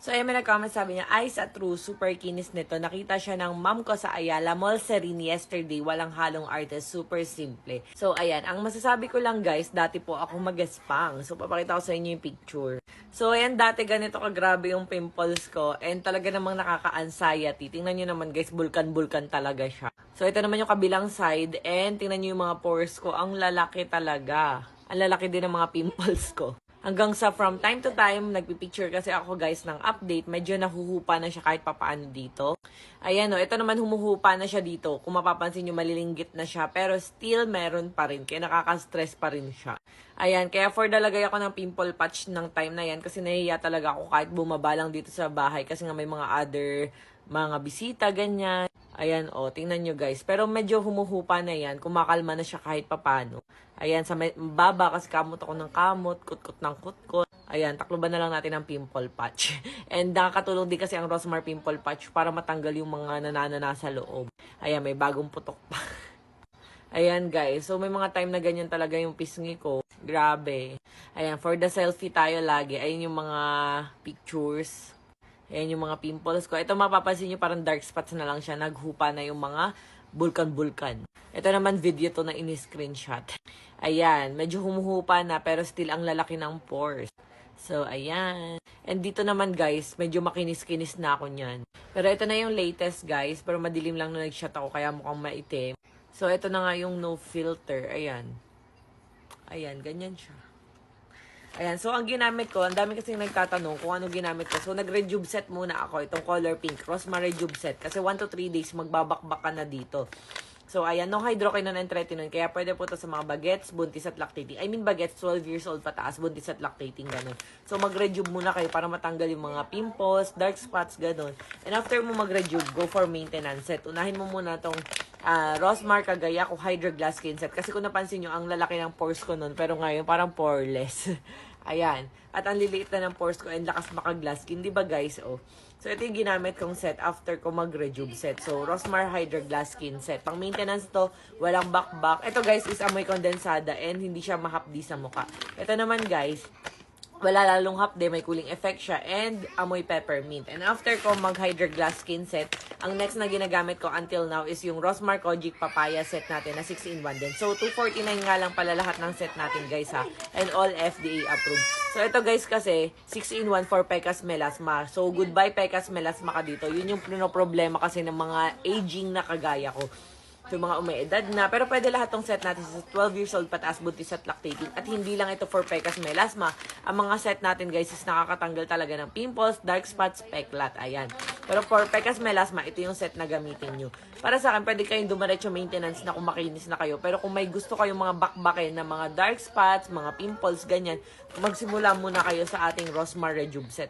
So, ayun, may nag-comment sabi niya, ay, sa true, super kinis nito. Nakita siya ng mom ko sa Ayala Mall Serene yesterday. Walang halong artist, super simple. So, ayan, ang masasabi ko lang guys, dati po ako mag-espang. So, papakita ko sa inyo yung picture. So, ayan, dati ganito kagrabe yung pimples ko. And talaga namang nakaka-anxiety. Tingnan nyo naman guys, bulkan-bulkan talaga siya. So, ito naman yung kabilang side. And tingnan nyo yung mga pores ko. Ang lalaki talaga. Ang lalaki din ng mga pimples ko. Hanggang sa from time to time, nagpipicture kasi ako guys ng update, medyo nahuhupa na siya kahit papaano dito. Ayan o, ito naman humuhupa na siya dito. Kung mapapansin nyo, malilinggit na siya. Pero still, meron pa rin. Kaya nakaka-stress pa rin siya. Ayan, kaya for dalagay ako ng pimple patch ng time na yan kasi nahihiya talaga ako kahit bumaba lang dito sa bahay kasi nga may mga other mga bisita, ganyan. Ayan, o, tingnan nyo guys. Pero medyo humuhupa na yan. Kumakalma na siya kahit papano. Ayan, sa may, baba kasi kamot ako ng kamot, kutkot ng kutkot. Ayan, takloban na lang natin ang pimple patch. And nakakatulong din kasi ang Rosmar pimple patch para matanggal yung mga nananana sa loob. Ayan, may bagong putok pa. Ayan guys, so may mga time na ganyan talaga yung pisngi ko. Grabe. Ayan, for the selfie tayo lagi. Ayan yung mga pictures. Ayan yung mga pimples ko. Ito mapapansin nyo parang dark spots na lang siya. Naghupa na yung mga bulkan-bulkan. Ito naman video to na ini-screenshot. Ayan, medyo humuhupa na pero still ang lalaki ng pores. So, ayan. And dito naman guys, medyo makinis-kinis na ako niyan. Pero ito na yung latest guys. Pero madilim lang na nag-shot ako kaya mukhang maitim. So, ito na nga yung no filter. Ayan. Ayan, ganyan siya. Ayan, so ang ginamit ko, ang dami kasi nagtatanong kung ano ginamit ko. So, nag-rejuve set muna ako, itong color pink, Rosma Rejuve set. Kasi 1 to 3 days, magbabakbak ka na dito. So, ayan, no hydroquinone and tretinoin. Kaya pwede po to sa mga bagets, buntis at lactating. I mean, bagets, 12 years old pataas, buntis at lactating, ganun. So, mag-rejuve muna kayo para matanggal yung mga pimples, dark spots, ganun. And after mo mag-rejuve, go for maintenance set. Unahin mo muna tong uh, Rosmar Kagaya ko Hydra Glass Skin Set. Kasi kung napansin nyo, ang lalaki ng pores ko nun. Pero ngayon, parang poreless. Ayan. At ang liliit na ng pores ko and lakas maka-glass skin. Di ba guys? Oh. So, ito yung ginamit kong set after ko mag-rejuve set. So, Rosmar Hydra Glass Skin Set. Pang maintenance to, walang back-back. Ito guys is amoy kondensada and hindi siya mahapdi sa muka. Ito naman guys, wala lalong hapde, may cooling effect siya, and amoy peppermint. And after ko mag-Hydra Glass Skin Set, ang next na ginagamit ko until now is yung Rosmar Kojic Papaya set natin na 6-in-1 din. So, 249 nga lang pala lahat ng set natin guys ha. And all FDA approved. So, ito guys kasi, 6-in-1 for Pecas Melasma. So, goodbye Pecas Melasma ka dito. Yun yung problema kasi ng mga aging na kagaya ko. So, mga umeedad na. Pero pwede lahat tong set natin sa 12 years old pataas, buntis at lactating. At hindi lang ito for pecas melasma. Ang mga set natin guys is nakakatanggal talaga ng pimples, dark spots, peklat. Ayan. Pero for pecas melasma, ito yung set na gamitin nyo. Para sa akin, pwede kayong dumiretso maintenance na kung makinis na kayo. Pero kung may gusto kayong mga bakbakin na mga dark spots, mga pimples, ganyan, magsimula muna kayo sa ating Rosmar Rejuve set.